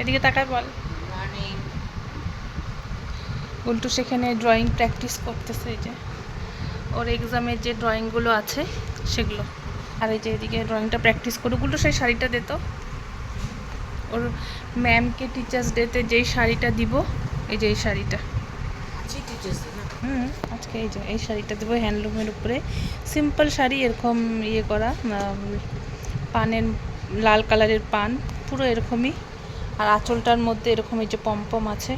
এদিকে তাকায় বল। উল্টু সেখানে ড্রয়িং প্র্যাকটিস করতেছে এই যে। ওর এক্সামের যে ড্রয়িংগুলো আছে সেগুলো। আর এই যে এদিকে ড্রয়িংটা প্র্যাকটিস করুক উল্টো সেই শাড়িটা দিত ওর ম্যামকে টিচার্স ডেতে যেই শাড়িটা দিব এই যে এই শাড়িটা। হুম আজকে এই যে এই শাড়িটা দেবো হ্যান্ডলুমের উপরে। সিম্পল শাড়ি এরকম ইয়ে করা পানের লাল কালারের পান পুরো এরকমই। আর আঁচলটার মধ্যে এরকম এই যে পমপম আছে।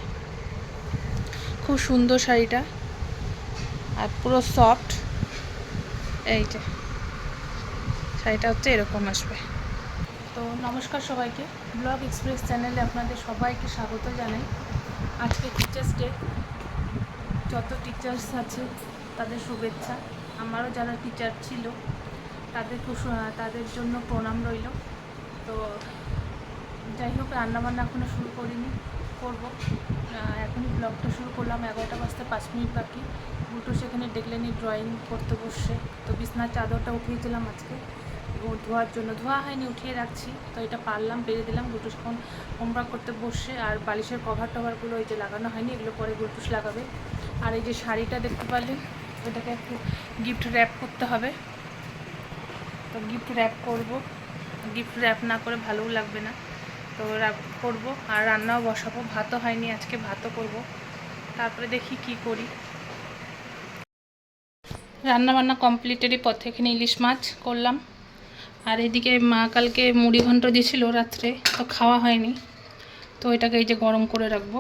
খুব সুন্দর শাড়িটা। আর পুরো সফট এই যে, শাড়িটা হচ্ছে এরকম আসবে। তো নমস্কার সবাইকে। ব্লগ এক্সপ্রেস চ্যানেলে আপনাদের সবাইকে স্বাগত জানাই। আজকে টিচার্স ডে যত টিচার্স আছে, তাদের শুভেচ্ছা। আমারও যারা টিচার ছিল, তাদের তাদের জন্য প্রণাম রইল। তো যাই হোক, রান্নাবান্না এখনও শুরু করিনি, করব। এখনই ব্লগটা শুরু করলাম, এগারোটা বাজতে পাঁচ মিনিট বাকি। দুটো সেখানে ডেকলেনি ড্রয়িং করতে বসছে তো বিছনার চাদরটা উঠিয়েছিলাম আজকে। ধোয়ার জন্য ধোয়া হয়নি, উঠিয়ে রাখছি। তো এটা পারলাম পেরে দিলাম। গুটুস এখন হোমওয়ার্ক করতে বসছে আর বালিশের কভার টভারগুলো ওই যে লাগানো হয়নি, এগুলো পরে গুটুস লাগাবে। আর এই যে শাড়িটা দেখতে পারলেন ওটাকে একটু গিফট র্যাপ করতে হবে। তো গিফট র্যাপ করব। গিফট র্যাপ না করে ভালোও লাগবে না। তো করব আর রান্নাও বসাবো। ভাতও হয়নি, আজকে ভাতও করব। তারপরে দেখি কি করি। রান্না বান্না কমপ্লিটেরই পথে এখানে ইলিশ মাছ করলাম। আর এদিকে মা কালকে মুড়ি ঘন্ট দিয়েছিল রাত্রে, তো খাওয়া হয়নি। তো এটাকে এই যে গরম করে রাখব।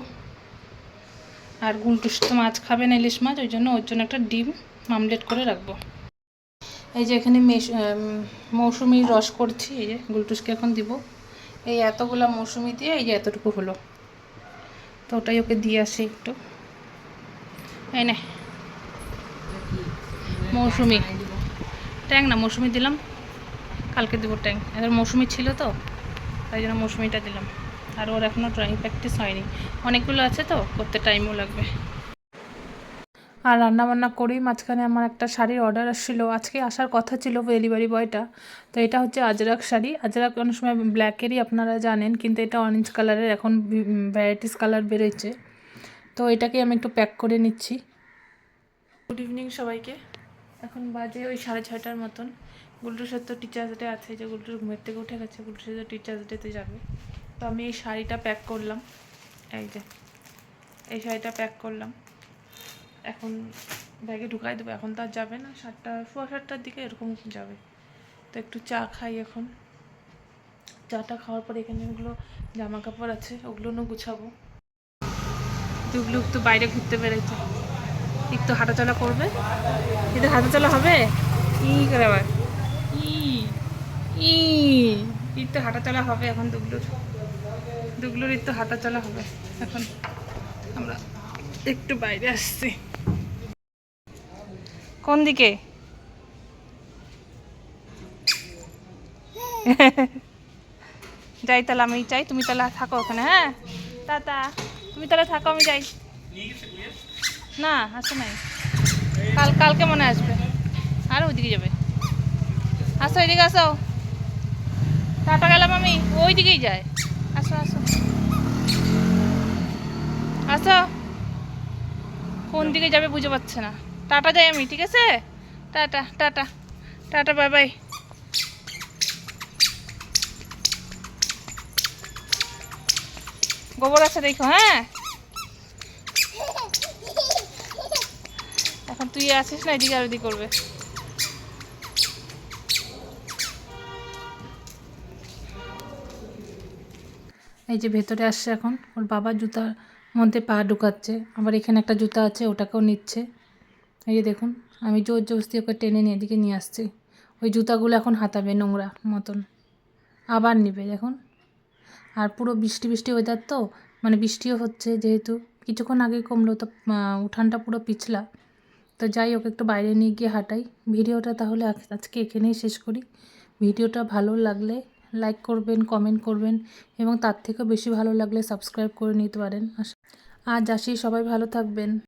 আর গুলটুস তো মাছ খাবে না ইলিশ মাছ, ওই জন্য ওর জন্য একটা ডিম মামলেট করে রাখব। এই যে এখানে মৌসুমির রস করছি, এই যে গুলটুসকে এখন দিব। এই এতগুলা মৌসুমি দিয়ে এই যে এতটুকু হলো। তো ওটাই ওকে দিয়ে আসি একটু। এই নে। মৌসুমি। ট্যাং না, মৌসুমি দিলাম। কালকে দেবো ট্যাং। এদের মৌসুমি ছিল তো, তাই জন্য মৌসুমিটা দিলাম। আর ওর এখনও ড্রয়িং প্র্যাকটিস হয়নি। অনেকগুলো আছে তো, করতে টাইমও লাগবে। আর রান্না বান্না করেই মাঝখানে আমার একটা শাড়ির অর্ডার আসছিল। আজকে আসার কথা ছিল ডেলিভারি বয়টা তো এটা হচ্ছে আজরাক শাড়ি। আজরাক অনেক সময় ব্ল্যাকেরই আপনারা জানেন, কিন্তু এটা অরেঞ্জ কালারের এখন ভ্যারাইটিস কালার বেরোয়েছে তো এটাকে আমি একটু প্যাক করে নিচ্ছি। গুড ইভিনিং সবাইকে। এখন বাজে ওই সাড়ে ছয়টার মতন। গুলটুর তো টিচার্স ডে আছে যে গুলটুর ঘুমের থেকে উঠে গেছে, গুলটুর সাথে টিচার্স ডেতে যাবে। তো আমি এই শাড়িটা প্যাক করলাম। এই যে, এই শাড়িটা প্যাক করলাম। এখন ব্যাগে ঢুকাই দেবো, এখন তো আর যাবে না। সাতটা, সোয়া সাতটার দিকে এরকম যাবে। তো একটু চা খাই এখন। চাটা খাওয়ার পরে এখানে ওগুলো জামা কাপড় আছে ওগুলো না গুছাবো। দুগলু একটু বাইরে ঘুরতে বেড়েছে একটু হাঁটাচলা করবে। কিন্তু হাঁটাচলা হবে? ই করে আবার। ই একটু হাঁটাচলা হবে এখন দুগলুর দুগলুর একটু হাঁটাচলা হবে। এখন আমরা একটু বাইরে আসছি। কোন দিকে? যাই তাহলে আমি চাই তুমি তাহলে থাকো ওখানে হ্যাঁ? টাটা। তুমি তাহলে থাকো, আমি যাই। না, আসে নাই। কাল, কালকে মনে আসবে। আর ওইদিকে যাবে। আসো ওইদিকে আসো। টাটা গেলাম আমি ওই দিকেই যায়। আসো আসো। আসো। কোন দিকে যাবে বুঝে পাচ্ছে না। টাটা যাই আমি, ঠিক আছে? Tata tata tata bye bye গোবর আছে দেখো হ্যাঁ? এখন তুই আসিস না, এদিকে আর করবে। এই যে ভেতরে আসছে এখন, ওর বাবা জুতার মধ্যে পা ঢুকাচ্ছে, আবার এখানে একটা জুতা আছে, ওটাকেও নিচ্ছে। এই যে দেখুন, আমি জোর জবস্তি ওকে টেনে নিয়ে এদিকে নিয়ে আসছি। ওই জুতাগুলো এখন হাতাবে নোংরা মতন। আবার নিবে, দেখুন। আর পুরো বৃষ্টি বৃষ্টি ওয়েদার তো মানে বৃষ্টিও হচ্ছে যেহেতু। কিছুক্ষণ আগে কমলো তো উঠানটা পুরো পিছলা। তো যাই ওকে একটু বাইরে নিয়ে গিয়ে হাঁটাই। ভিডিওটা তাহলে আজকে এখানেই শেষ করি। ভিডিওটা ভালো লাগলে লাইক করবেন কমেন্ট করবেন, এবং তার থেকেও বেশি ভালো লাগলে সাবস্ক্রাইব করে নিতে পারেন। আজ আসি, সবাই ভালো থাকবেন।